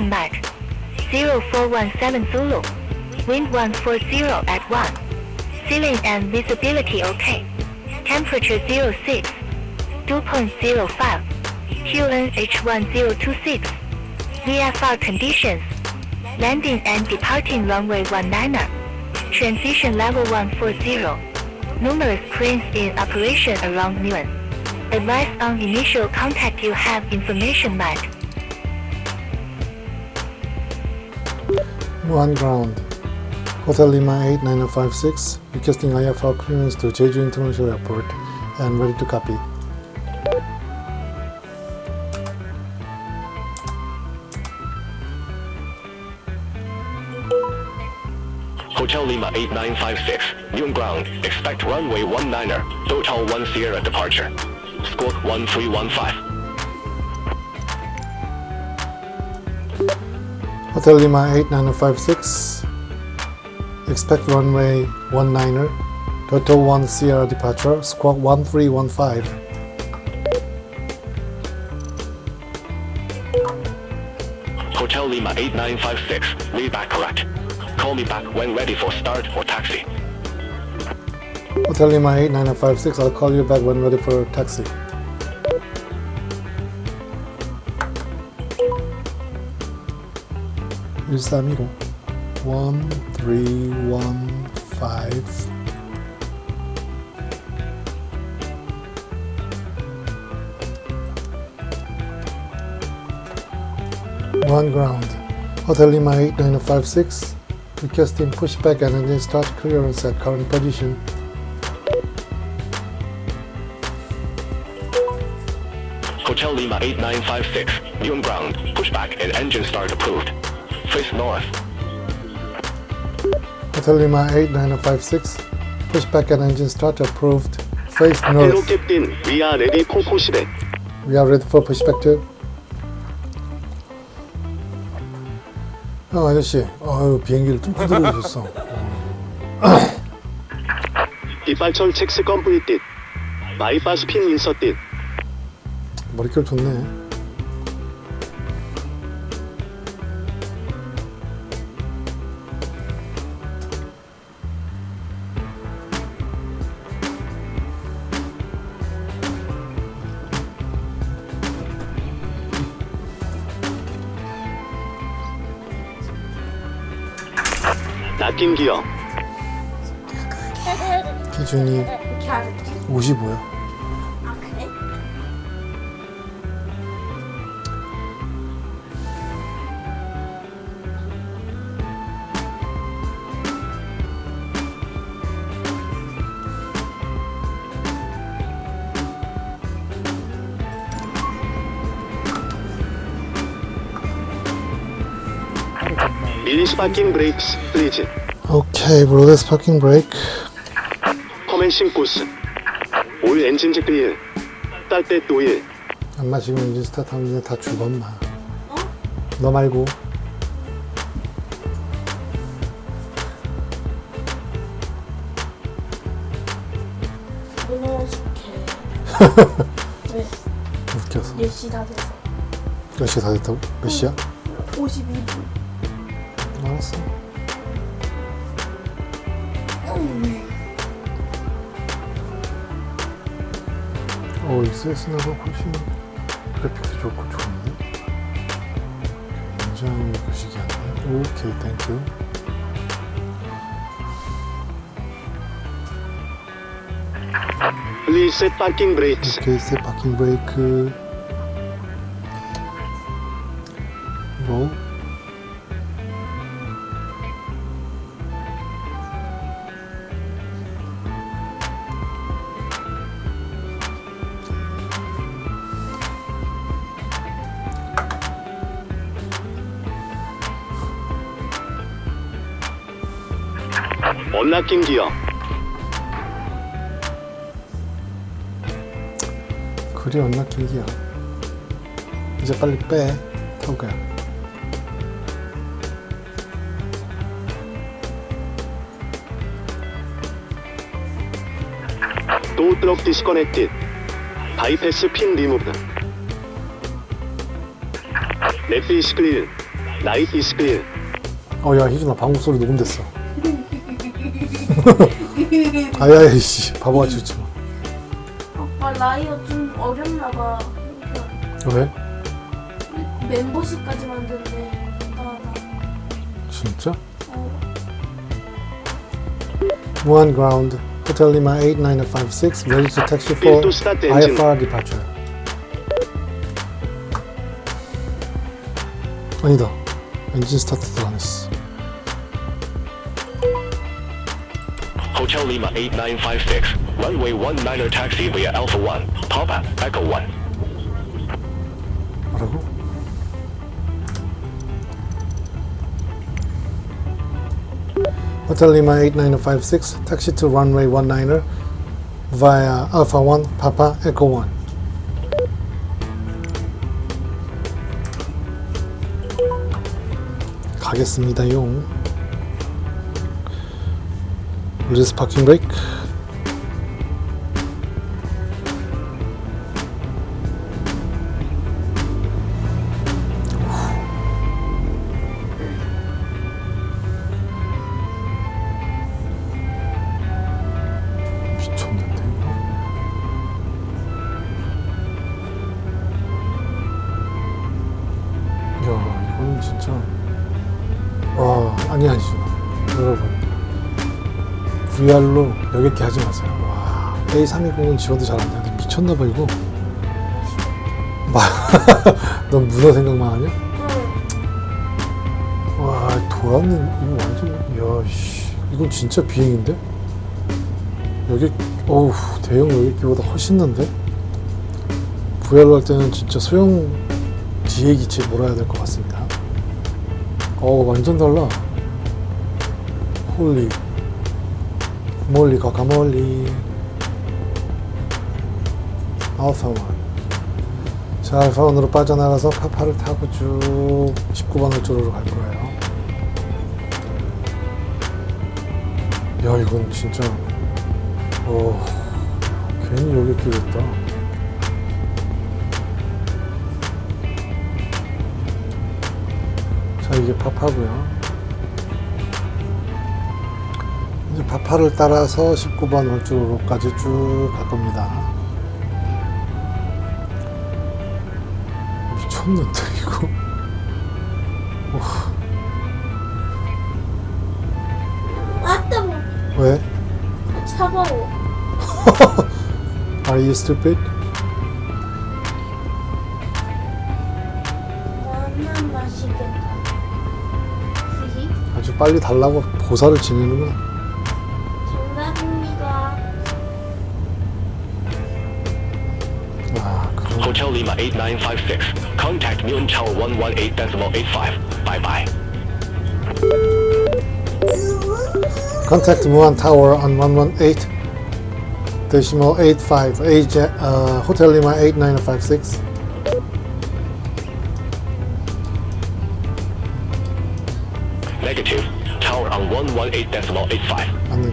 Station mark 0417 Zulu. Wind 140 at 1. Ceiling and visibility okay. Temperature 06. Dew point 05. QNH 1026. VFR conditions. Landing and departing runway 19er. Transition level 140. Numerous planes in operation around noon. Advice on initial contact you have information mark. One ground. Hotel Lima 89056. Requesting IFR clearance to Jeju International Airport and ready to copy. Hotel Lima 8956, noon ground, expect runway 19er, Hotel 1 Sierra departure. Squawk 1315. Hotel Lima 89056. Expect runway 19er. Total 1 Sierra departure. Squawk 1315. Hotel Lima 8956, read back correct. Call me back when ready for start or taxi. Hotel Lima 89056. I'll call you back when ready for taxi. is the amigo. One three one five. One ground. Hotel Lima 89056 requesting pushback and then start clearance at current position. Hotel Lima 8956, One ground, pushback and engine start approved. Face north. Hotel Lima 89056 pushback and engine start approved face Hello, north Captain. We are ready for pushback. we are ready for pushback too 형 아저씨 아유 비행기를 뚫고 들어오셨어 Departure checks completed. Bypass pin inserted. 머릿결 좋네 바뀐 기업 기준이 이렇게 하는 거 55야. 아 그래? 미니스 바뀐 브레이크스 플리즈 오케이 블레스 파킹 브레이크 course. All engines clear. Start at wheel. 엄마 지금 엔진 스타트 하면 그냥 다 죽어 엄마 너 말고 오늘 숙해 왜? 웃겨서 4시 다 돼서 몇 시 다 됐다고? 몇 시야? 52분 알았어 어 익스레스나가 훨씬 그래픽도 좋고 좋은데? 굉장히 거시기한데? 오케이 땡큐 Please set parking brakes. 오케이 세 파킹 언락김 기업. 그리 언락김 기업. 이제 빨리 빼. 타고야. 또 트럭 디스커넥티 바이패스 핀 리무브 넷 디스크릴 나이 디스크릴 어야 희준아 방금 소리 녹음됐어 아야 이씨 바보같이 웃지 마 오빠 라이어 좀 어렵나 봐. 왜? 멤버십까지 만드는데. 진짜? 어, 무한 그라운드 호텔 리마 8956 ready to taxi for. IFR departure 아니다 엔진 스타트도 안 Hotel Lima 8956. Runway 19er taxi via Alpha 1. Papa, Echo 1. 뭐라고? Hotel Lima 8956 taxi to runway 19er via Alpha 1 Papa Echo 1 가겠습니다용 Release parking brake VR로 여객기 하지 마세요. 와 A320은 지원도 잘 안 되는데 미쳤나봐 이거. 넌 문어 생각만 하냐? 응. 와 돌았는 이거 완전 야 씨. 이건 진짜 비행인데? 여기 어우 대형 여객기보다 훨씬 난데? VR로 할 때는 진짜 소형 지혜 기체 몰아야 될 것 같습니다. 어 완전 달라. 홀리 몰리 가가몰리 알파원 자 알파원으로 빠져나가서 파파를 타고 쭉 19번 호조로 갈 거예요. 야 이건 진짜 어 괜히 여기 끼겠다. 자 이게 파파고요 파파를 따라서 19번 홀주로까지 쭉 갈 겁니다 미쳤는데 이거 아따 뭐 왜? 차가워. Are you stupid? 완전 맛있겠다. 히히. 아주 빨리 달라고 보사를 지내는구나 Hotel Lima 8956. Contact Muon Tower 118.85. Bye bye. Contact Muan Tower on 118 decimal 85 AJ, uh, Hotel Lima 8956 Negative. Tower on 118.85. 맞네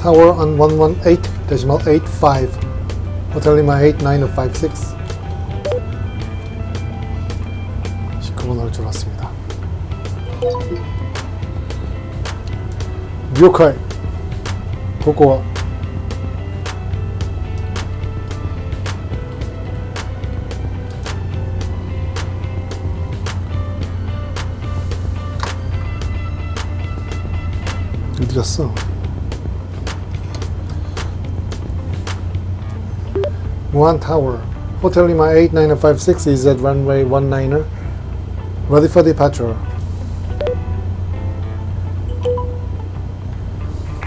Tower on 118 decimal 85 Hotel Lima 8956 19번 할줄 알았습니다 묘카이 고고와 어디 갔어? One Tower. Hotel Lima 8956 is at runway 19er. Ready for departure.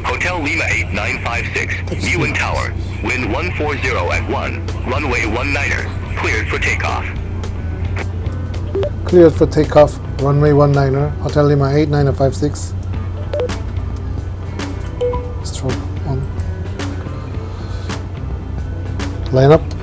Hotel Lima 8956, Ewan Tower. Wind 140 at 1. Runway 19er. Cleared for takeoff. Cleared for takeoff. Runway 19er. Hotel Lima 8956. Strobe Line up.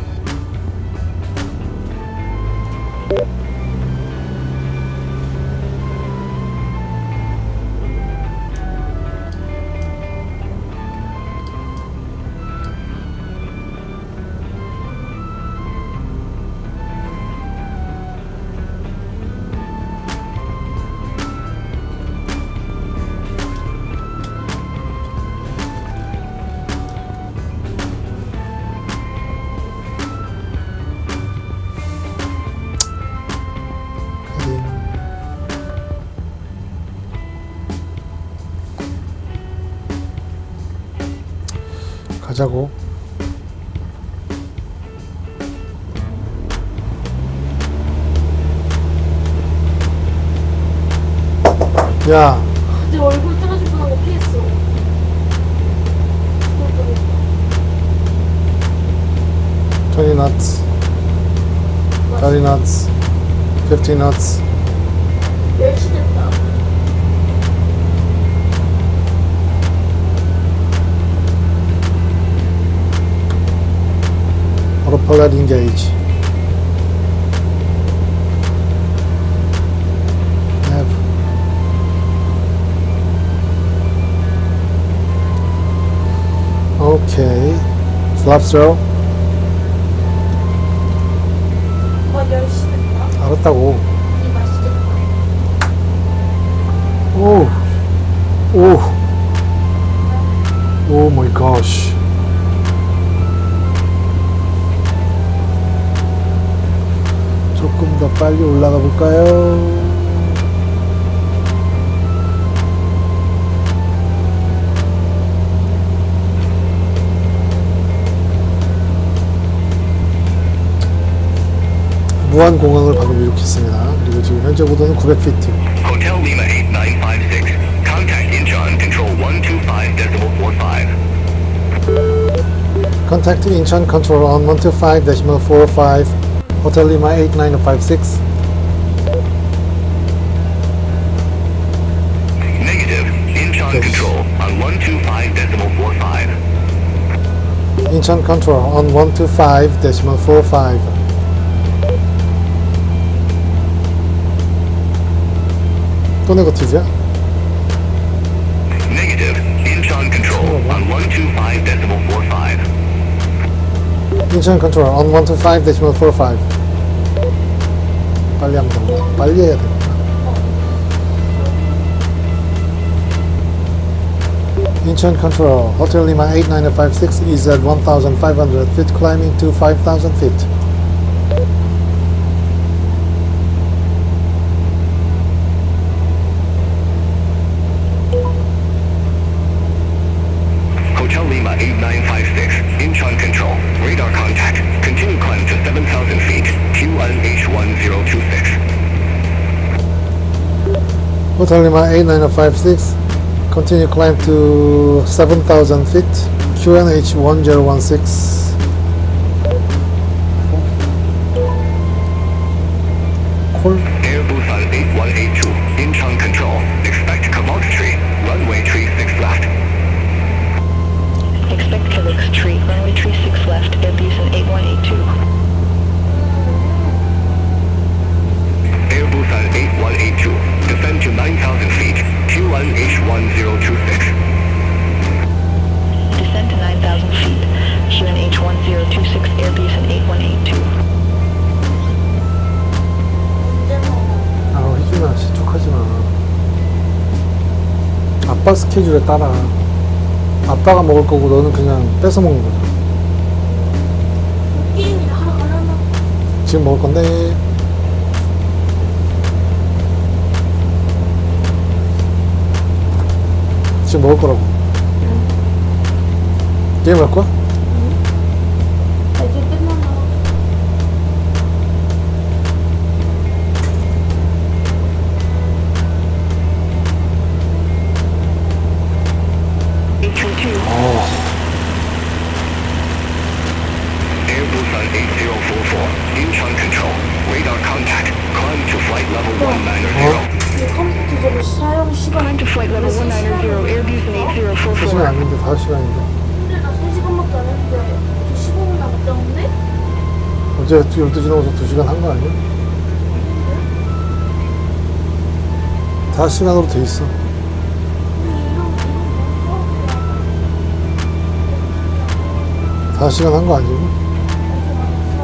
가자고. 야, 내 얼굴 떨어질 뻔한 거 피했어. 그럴 뻔했다. 20 knots, 30 knots, 15 knots. Autopilot engage. Have. Okay. Flap throw. 어, 멸치됐다. 알았다고. 이 맛있겠다. 오. 오. 오 마이 갓. 빨리 올라가 볼까요? 무한 공항을 방금 이룩했습니다. 그리고 지금 현재 고도는 900피트. Hotel Lima 8956. Contact Incheon Control 125.45. Contact Incheon Control on 125.45 Hotel Lima 8956 Negative. Incheon Yes. Control on 125.45. Incheon Control on 125.45 또 네거티브야? Incheon Control on 125.45 빨리 하면 된다 빨리 해야 되겠다 Incheon Control Hotel Lima 8956 is at 1500 feet climbing to 5000 feet Lima 8956 continue climb to 7000 feet. QNH 1016 스케줄에 따라 아빠가 먹을 거고 너는 그냥 뺏어 먹는 거야 게임이나 하러 가려나? 지금 먹을 건데 지금 먹을 거라고 게임 할 거야? 어제 12시 넘어서 2시간 한 거 아니야? 4시간으로 돼 있어. 거 4시간 한 거 아니고? 이렇게 많았어.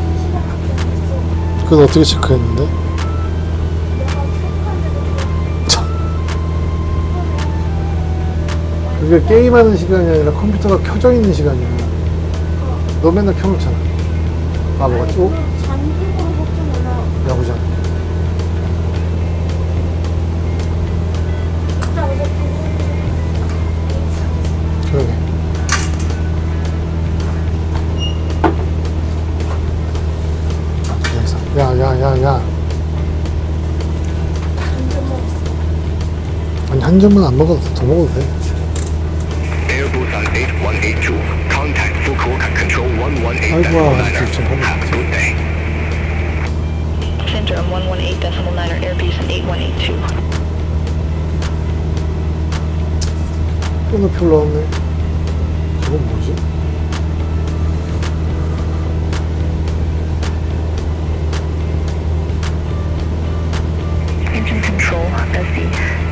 3시간밖에 안 했어. 그건 어떻게 체크했는데? 그게 게임하는 시간이 아니라 컴퓨터가 켜져 있는 시간이야. 너 맨날 켜놓잖아. 가보고 쭉 야구장. 그러게. 야야야야. 아니 한 점만 안 먹어도 더 먹어도 돼. Air Busan 8182. Contact Fukuoka Control 118.9. 아이고, 아직도 좀 하고 Have a good day. Syndrome 118.9er Air Busan 8182. 끊어 별로 없네. 저건 뭐지? Engine control, SC,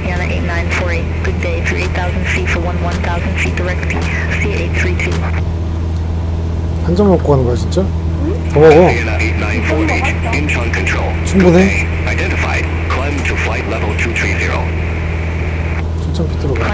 Yana 8948. Good day, through 8,000 feet for 1 1,000 feet direct P, C832. 한 점 먹고 가는 거야 진짜? 응? 더 먹어 충분해 7,000피트로 가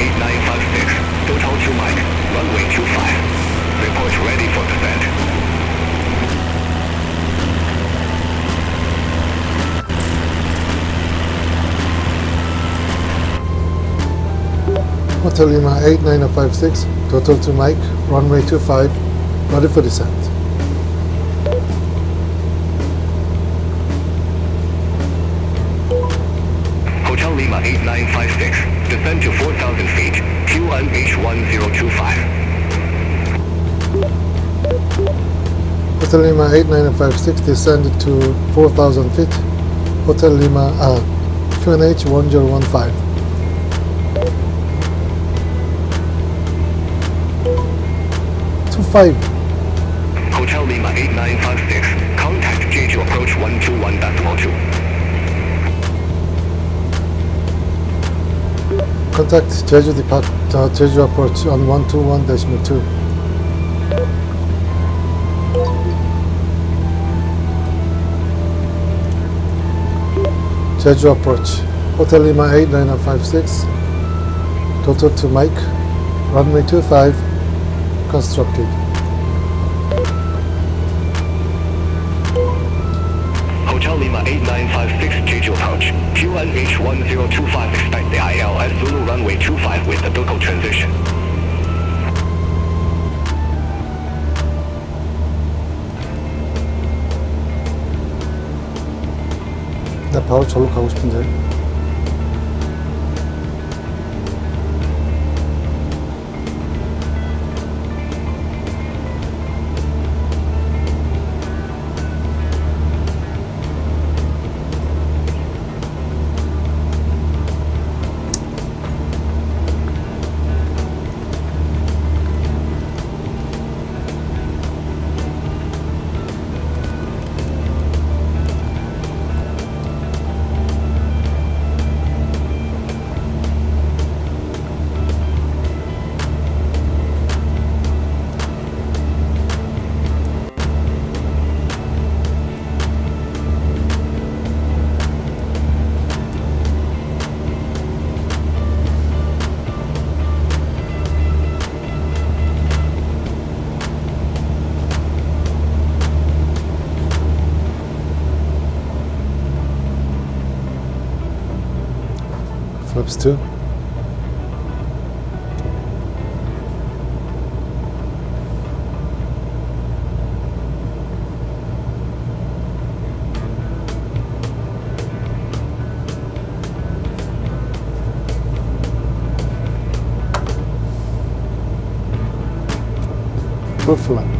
8956. Total 2 Mike. Runway 25. Report ready for descent. Hotel Lima 8956, total to Mike, runway 25, ready for descent. Descend to 4,000 feet. QNH 1025. Hotel Lima 8956 descended to 4,000 feet. Hotel Lima, uh, QNH 1015. Two five. Hotel Lima 8956. Contact Jeju approach 121.2. Contact Jeju Depart, uh, Jeju approach on 121-2. Jeju approach. Hotel Lima 8956. Total to Mike. Runway 25. Constructed. Hotel Lima 8956 Jeju approach. QNH 1025 expect the ILS runway 25 with a local transition. The power solo house lives too. Buffalo.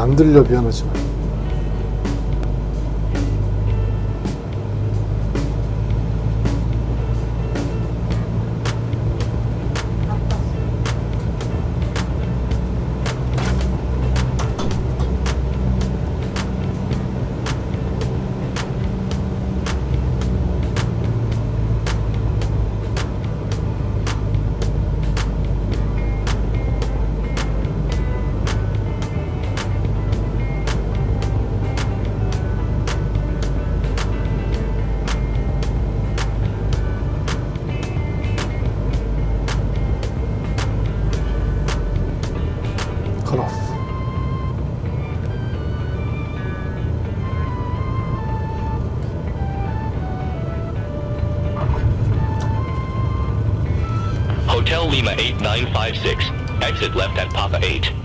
안 들려 미안하지만 Hotel Lima 8956. Exit left at Papa 8.